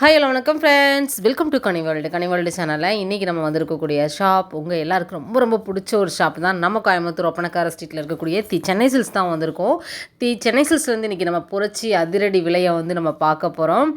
Hi hello வணக்கம் friends welcome to Kani world Kani world சேனலில் இன்றைக்கி நம்ம வந்திருக்கக்கூடிய ஷாப் உங்கள் எல்லாருக்கும் ரொம்ப ரொம்ப பிடிச்ச ஒரு ஷாப் தான். நம்ம கோயம்புத்தூர் ஒப்பனக்கார ஸ்ட்ரீட்டில் இருக்கக்கூடிய தி சென்னை சில்ஸ் தான் வந்திருக்கோம். தி சென்னை சில்ஸ்லேருந்து இன்றைக்கி நம்ம புரட்சி அதிரடி விலையை வந்து நம்ம பார்க்க போகிறோம்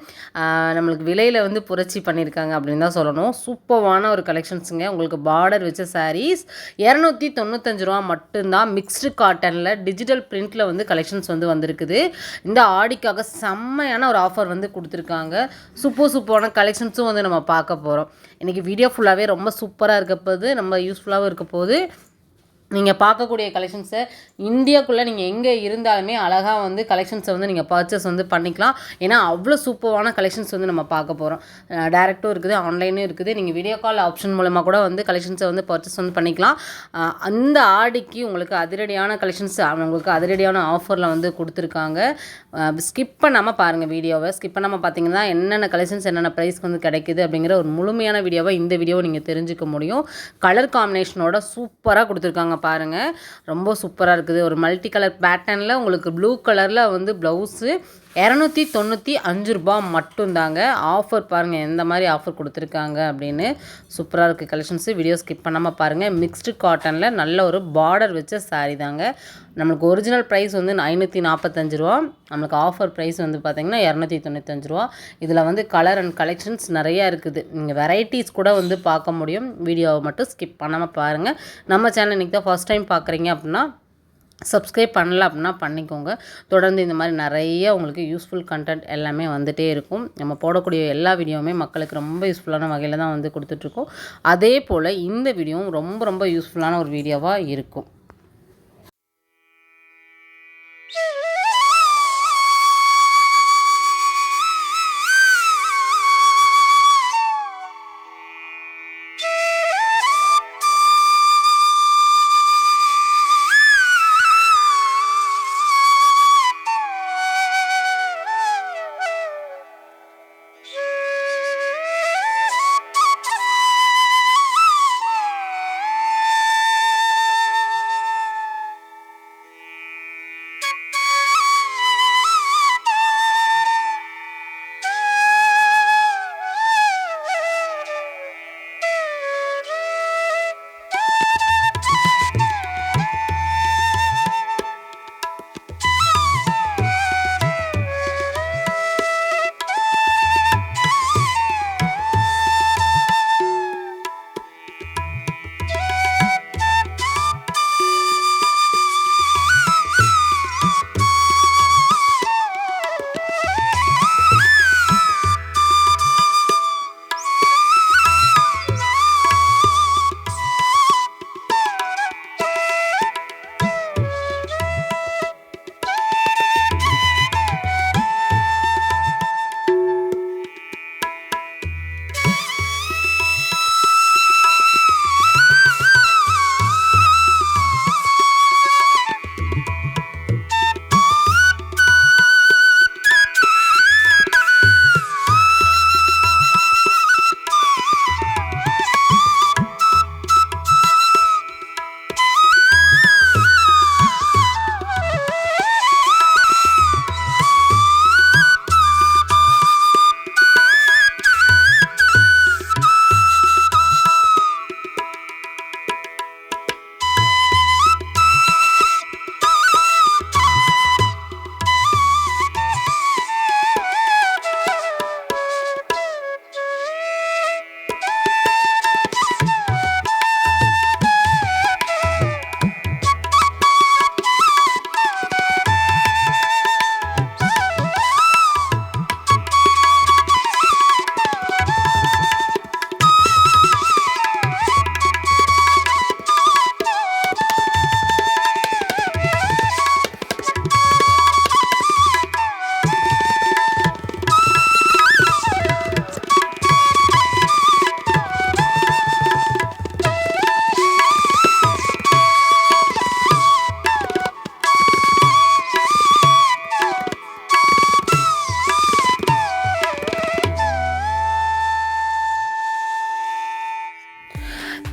நம்மளுக்கு விலையில் வந்து புரட்சி பண்ணியிருக்காங்க அப்படின்னு தான் சொல்லணும். சூப்பரான ஒரு கலெக்ஷன்ஸுங்க உங்களுக்கு பார்டர் வச்ச சாரீஸ் இரநூத்தி தொண்ணூத்தஞ்சு ரூபா மட்டும்தான் மிக்ஸ்டு காட்டனில் டிஜிட்டல் பிரிண்ட்டில் வந்து கலெக்ஷன்ஸ் வந்து வந்திருக்குது. இந்த ஆடிக்காக செம்மையான ஒரு ஆஃபர் வந்து கொடுத்துருக்காங்க. சூப்பர் சூப்பரான கலெக்ஷன்ஸும் வந்து நம்ம பார்க்க போகிறோம் இன்றைக்கி வீடியோ ஃபுல்லாகவே ரொம்ப சூப்பராக இருக்க போகுது ரொம்ப யூஸ்ஃபுல்லாகவும் இருக்க போகுது நீங்கள் பார்க்கக்கூடிய கலெக்ஷன்ஸை இந்தியாக்குள்ளே நீங்கள் எங்கே இருந்தாலுமே அழகாக வந்து கலெக்ஷன்ஸை வந்து நீங்கள் பர்ச்சேஸ் வந்து பண்ணிக்கலாம். ஏன்னா அவ்வளோ சூப்பரான கலெக்ஷன்ஸ் வந்து நம்ம பார்க்க போகிறோம் டேரெக்டும் இருக்குது ஆன்லைனும் இருக்குது. நீங்கள் வீடியோ கால் ஆப்ஷன் மூலமாக கூட வந்து கலெக்ஷன்ஸை வந்து பர்ச்சேஸ் வந்து பண்ணிக்கலாம். அந்த ஆடிக்கு உங்களுக்கு அதிரடியான கலெக்ஷன்ஸ் உங்களுக்கு அதிரடியான ஆஃபரில் வந்து கொடுத்துருக்காங்க. ஸ்கிப் பண்ணாமல் பாருங்கள் வீடியோவை ஸ்கிப் பண்ணாமல் பார்த்தீங்கன்னா என்னென்ன கலெக்ஷன்ஸ் என்னென்ன ப்ரைஸ்க்கு வந்து கிடைக்குது அப்படிங்கிற ஒரு முழுமையான வீடியோவை இந்த வீடியோவை நீங்கள் தெரிஞ்சுக்க முடியும். கலர் காம்பினேஷனோட சூப்பராக கொடுத்துருக்காங்க. பாருங்கள் ரொம்ப சூப்பராக இருக்குது. ஒரு மல்டி கலர் பேட்டர்னில் உங்களுக்கு ப்ளூ கலரில் வந்து ப்ளவுஸு இரநூத்தி தொண்ணூற்றி அஞ்சு ரூபா மட்டும்தாங்க. ஆஃபர் பாருங்கள் எந்த மாதிரி ஆஃபர் கொடுத்துருக்காங்க அப்படின்னு. சூப்பராக இருக்குது கலெக்ஷன்ஸு வீடியோ ஸ்கிப் பண்ணாமல் பாருங்கள் மிக்ஸ்டு காட்டனில் நல்ல ஒரு பார்டர் வச்ச சாரீ தாங்க. நம்மளுக்கு ஒரிஜினல் ப்ரைஸ் வந்து ஐநூற்றி நாற்பத்தஞ்சு ரூபா. நம்மளுக்கு ஆஃபர் ப்ரைஸ் வந்து பார்த்திங்கன்னா இரநூத்தி தொண்ணூத்தஞ்சு ரூபா. இதில் வந்து கலர் அண்ட் கலெக்ஷன்ஸ் நிறையா இருக்குது. நீங்கள் வெரைட்டிஸ் கூட வந்து பார்க்க முடியும். வீடியோவை மட்டும் ஸ்கிப் பண்ணாமல் பாருங்கள் நம்ம சேனல் இன்றைக்கி தான் ஃபஸ்ட் டைம் பார்க்குறீங்க அப்படின்னா சப்ஸ்கிரைப் பண்ணல அப்படின்னா பண்ணிக்கோங்க. தொடர்ந்து இந்த மாதிரி நிறைய உங்களுக்கு யூஸ்ஃபுல் கண்டென்ட் எல்லாமே வந்துகிட்டே இருக்கும். நம்ம போடக்கூடிய எல்லா வீடியோவுமே மக்களுக்கு ரொம்ப யூஸ்ஃபுல்லான வகையில் தான் வந்து கொடுத்துட்ருக்கோம் அதே போல் இந்த வீடியோவும் ரொம்ப ரொம்ப யூஸ்ஃபுல்லான ஒரு வீடியோவாக இருக்கும்.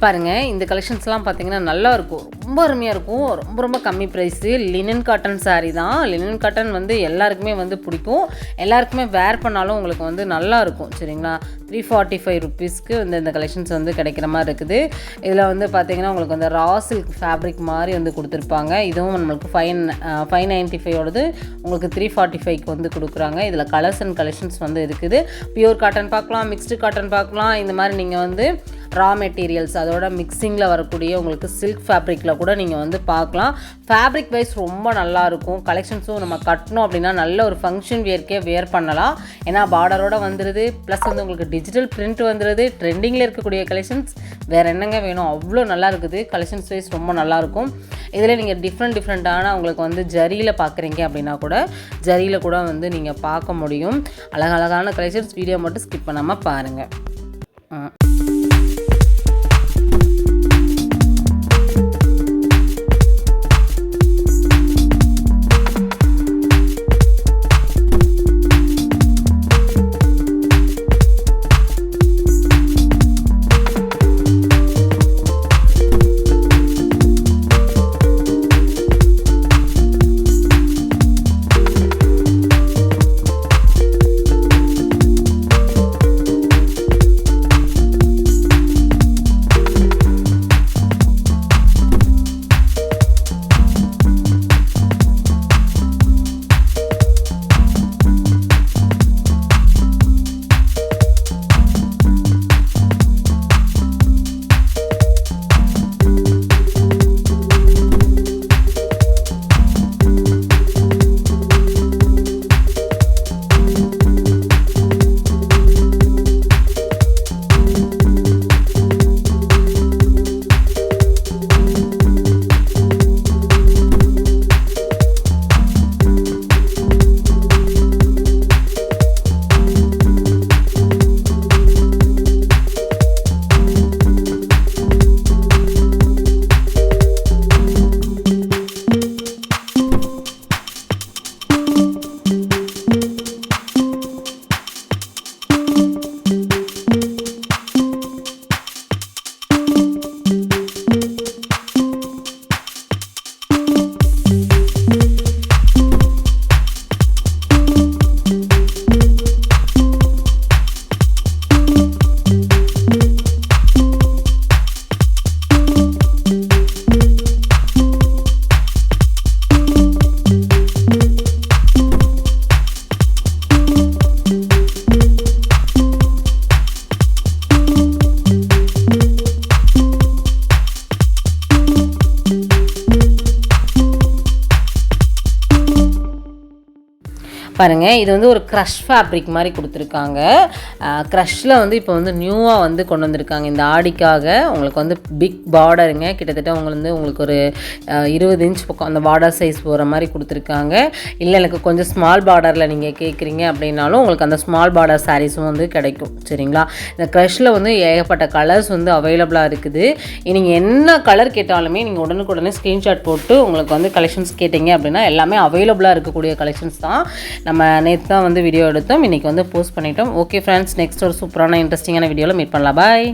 பாருங்கள் இந்த கலெக்ஷன்ஸ்லாம் பார்த்தீங்கன்னா நல்லா இருக்கும். ரொம்ப அருமையாக இருக்கும். ரொம்ப ரொம்ப கம்மி ப்ரைஸு லினன் காட்டன் சாரீ தான். லினன் காட்டன் வந்து எல்லாருக்குமே வந்து பிடிக்கும். எல்லாருக்குமே வேர் பண்ணாலும் உங்களுக்கு வந்து நல்லா இருக்கும். சரிங்களா? த்ரீ ஃபார்ட்டி ஃபைவ் ருபீஸ்க்கு வந்து இந்த கலெக்ஷன்ஸ் வந்து கிடைக்கிற மாதிரி இருக்குது. இதில் வந்து பார்த்தீங்கன்னா உங்களுக்கு வந்து ரா சில்க் ஃபேப்ரிக் மாதிரி வந்து கொடுத்துருப்பாங்க. இதுவும் நம்மளுக்கு ஃபைவ் ஃபைவ் நைன்ட்டி ஃபைவோடது உங்களுக்கு த்ரீ ஃபார்ட்டி ஃபைவ்க்கு வந்து கொடுக்குறாங்க. இதில் கலர்ஸ் அண்ட் கலெக்ஷன்ஸ் வந்து இருக்குது. பியூர் காட்டன் பார்க்கலாம் மிக்ஸ்டு காட்டன் பார்க்கலாம் இந்த மாதிரி நீங்கள் வந்து ரா மெட்டீரியல்ஸ் அதோட மிக்சிங்கில் வரக்கூடிய உங்களுக்கு சில்க் ஃபேப்ரிக்கில் கூட நீங்கள் வந்து பார்க்கலாம் ஃபேப்ரிக் வைஸ் ரொம்ப நல்லாயிருக்கும் கலெக்ஷன்ஸும் நம்ம கட்டணும் அப்படின்னா நல்ல ஒரு ஃபங்க்ஷன் வியர்க்கே வியர் பண்ணலாம். ஏன்னா பார்டரோடு வந்துடுது ப்ளஸ் வந்து உங்களுக்கு டிஜிட்டல் பிரிண்ட் வந்துடுது ட்ரெண்டிங்கில் இருக்கக்கூடிய கலெக்ஷன்ஸ் வேறு என்னங்க வேணும்? அவ்வளோ நல்லா இருக்குது கலெக்ஷன்ஸ் வைஸ் ரொம்ப நல்லாயிருக்கும் இதில் நீங்கள் டிஃப்ரெண்ட் டிஃப்ரெண்ட்டான உங்களுக்கு வந்து ஜரியில் பார்க்குறீங்க அப்படின்னா கூட ஜரியில் கூட வந்து நீங்கள் பார்க்க முடியும். அழகழகான கலெக்ஷன்ஸ் வீடியோ மட்டும் ஸ்கிப் பண்ணாமல் பாருங்கள் பாருங்கள் இது வந்து ஒரு க்ரஷ் ஃபேப்ரிக் மாதிரி கொடுத்துருக்காங்க. க்ரஷில் வந்து இப்போ வந்து நியூவாக வந்து கொண்டு வந்திருக்காங்க. இந்த ஆடிக்காக உங்களுக்கு வந்து பிக் பார்டருங்க கிட்டத்தட்ட உங்களுக்கு வந்து உங்களுக்கு ஒரு இருபது இன்ச் பக்கம் அந்த பார்டர் சைஸ் போகிற மாதிரி கொடுத்துருக்காங்க. இல்லை எனக்கு கொஞ்சம் ஸ்மால் பார்டரில் நீங்கள் கேட்குறீங்க அப்படின்னாலும் உங்களுக்கு அந்த ஸ்மால் பார்டர் சாரீஸும் வந்து கிடைக்கும். சரிங்களா? இந்த க்ரஷில் வந்து ஏகப்பட்ட கலர்ஸ் வந்து அவைலபிளாக இருக்குது. நீங்கள் என்ன கலர் கேட்டாலுமே நீங்கள் உடனுக்குடனே ஸ்க்ரீன்ஷாட் போட்டு உங்களுக்கு வந்து கலெக்ஷன்ஸ் கேட்டிங்க அப்படின்னா எல்லாமே அவைலபிளாக இருக்கக்கூடிய கலெக்ஷன்ஸ் தான். நம்ம நேற்று தான் வந்து வீடியோ எடுத்தோம். இன்றைக்கி வந்து போஸ்ட் பண்ணிட்டோம். ஓகே ஃப்ரெண்ட்ஸ் நெக்ஸ்ட் ஒரு சூப்பரான இன்ட்ரெஸ்டிங்கான வீடியோவில் மீட் பண்ணலாம். பாய்